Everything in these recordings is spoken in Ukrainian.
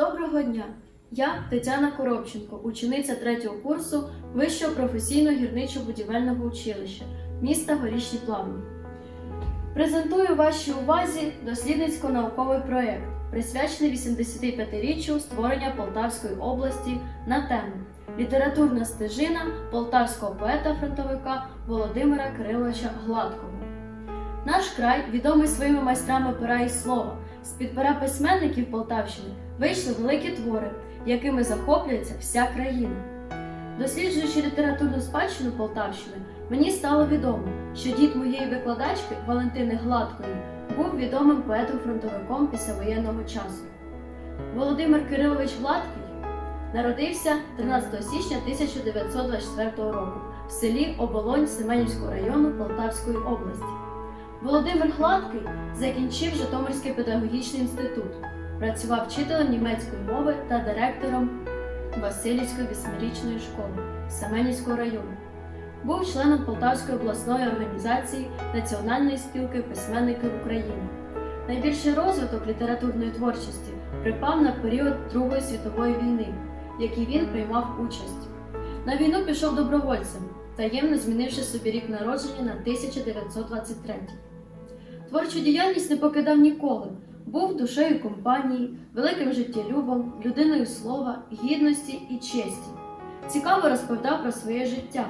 Доброго дня! Я Тетяна Коробченко, учениця третього курсу Вищого професійного гірничо-будівельного училища міста Горішні Плавні. Презентую вашій увазі дослідницько-науковий проєкт, присвячений 85-річчю створення Полтавської області на тему Літературна стежина полтавського поета-фронтовика Володимира Кириловича Гладкого. Наш край, відомий своїми майстрами пера і слова, з-під пера письменників Полтавщини вийшли великі твори, якими захоплюється вся країна. Досліджуючи літературну спадщину Полтавщини, мені стало відомо, що дід моєї викладачки Валентини Гладкої був відомим поетом-фронтовиком післявоєнного часу. Володимир Кирилович Гладкий народився 13 січня 1924 року в селі Оболонь Семенівського району Полтавської області. Володимир Гладкий закінчив Житомирський педагогічний інститут, працював вчителем німецької мови та директором Васильівської вісьмирічної школи Семенівського району. Був членом Полтавської обласної організації Національної спілки письменників України. Найбільший розвиток літературної творчості припав на період Другої світової війни, в якій він приймав участь. На війну пішов добровольцем, таємно змінивши собі рік народження на 1923. Творчу діяльність не покидав ніколи, був душею компанії, великим життєлюбом, людиною слова, гідності і честі. Цікаво розповідав про своє життя,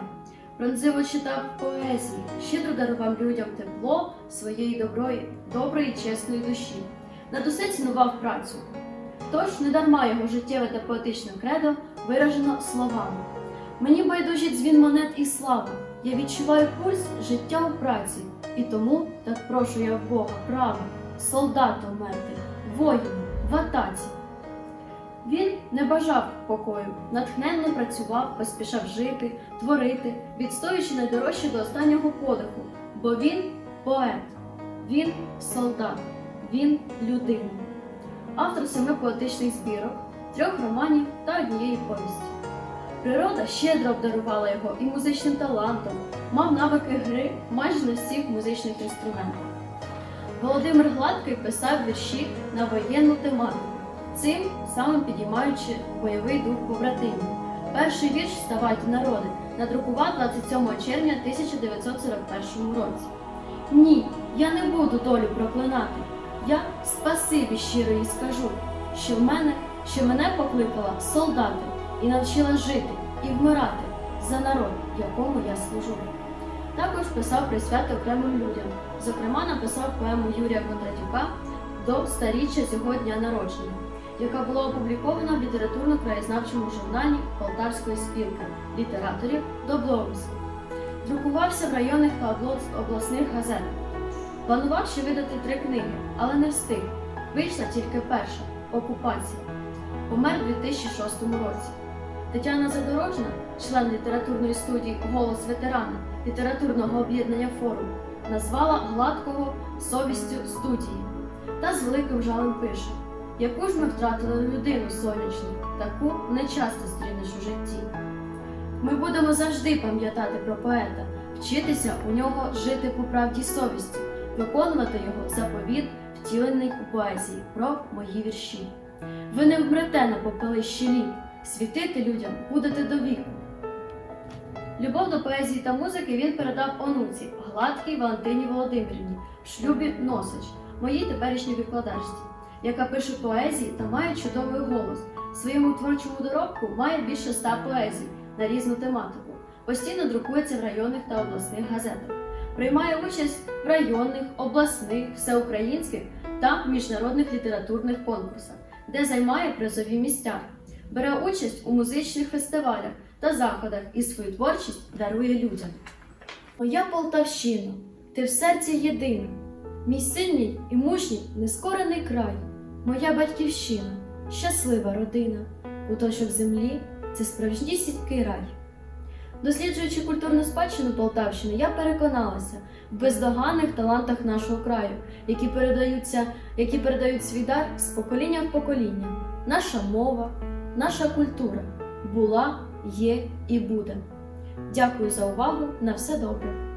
пронзиво читав поезії, щедро дарував людям тепло своєї доброї, доброї, чесної душі. Над усе цінував працю. Тож недарма його життєве та поетичне кредо виражено словами. Мені байдужить дзвін монет і слава. Я відчуваю пульс життя у праці, і тому так прошу я в Бога права, солдатом мерти, воїном, в атаці. Він не бажав покою, натхненно працював, поспішав жити, творити, відстоюючи найдорожче до останнього подиху, бо він поет, він солдат, він людина. Автор семи поетичних збірок, трьох романів та однієї повісті. Природа щедро обдарувала його і музичним талантом, мав навики гри майже на всіх музичних інструментах. Володимир Гладкий писав вірші на воєнну тематику, цим самим підіймаючи бойовий дух побратимів. Перший вірш Вставайте народи надрукував 27 червня 1941 році. Ні, я не буду долю проклинати. Я спасибі щиро їй скажу, що в мене, що мене покликала солдати і навчила жити і вмирати за народ, якому я служу. Також писав присвяти окремим людям. Зокрема, написав поему Юрія Кондратюка до старіччя з його дня народження, яка була опублікована в літературно-краєзнавчому журналі Полтавської спілки літераторів Доблоус. Друкувався в районних та обласних газетах. Планував ще видати три книги, але не встиг. Вийшла тільки перша окупація. Помер у 2006 році. Тетяна Задорожна, член літературної студії Голос ветерана літературного об'єднання форум, назвала гладкого совістю студії та з великим жалем пише: яку ж ми втратили людину сонячну, таку не часто зустрінеш у житті. Ми будемо завжди пам'ятати про поета, вчитися у нього жити по правді совісті, виконувати його заповіт, втілений у поезії про мої вірші. Ви не вмрете на попелищі літ, світити людям будете до віку. Любов до поезії та музики він передав онуці, гладкій Валентині Володимирівні, в шлюбі Носич, моїй теперішній викладачці, яка пише поезії та має чудовий голос. В своєму творчому доробку має більше ста поезій на різну тематику. Постійно друкується в районних та обласних газетах. Приймає участь в районних, обласних, всеукраїнських та міжнародних літературних конкурсах, де займає призові місця. Бере участь у музичних фестивалях та заходах і свою творчість дарує людям. Моя Полтавщина, ти в серці єдина, мій сильний і мужній нескорений край, моя батьківщина, щаслива родина, куточок землі це справжнісінький рай. Досліджуючи культурну спадщину Полтавщини, я переконалася в бездоганних талантах нашого краю, які передаються, які передають свій дар з покоління в покоління. Наша мова, наша культура була, є і буде. Дякую за увагу. На все добре.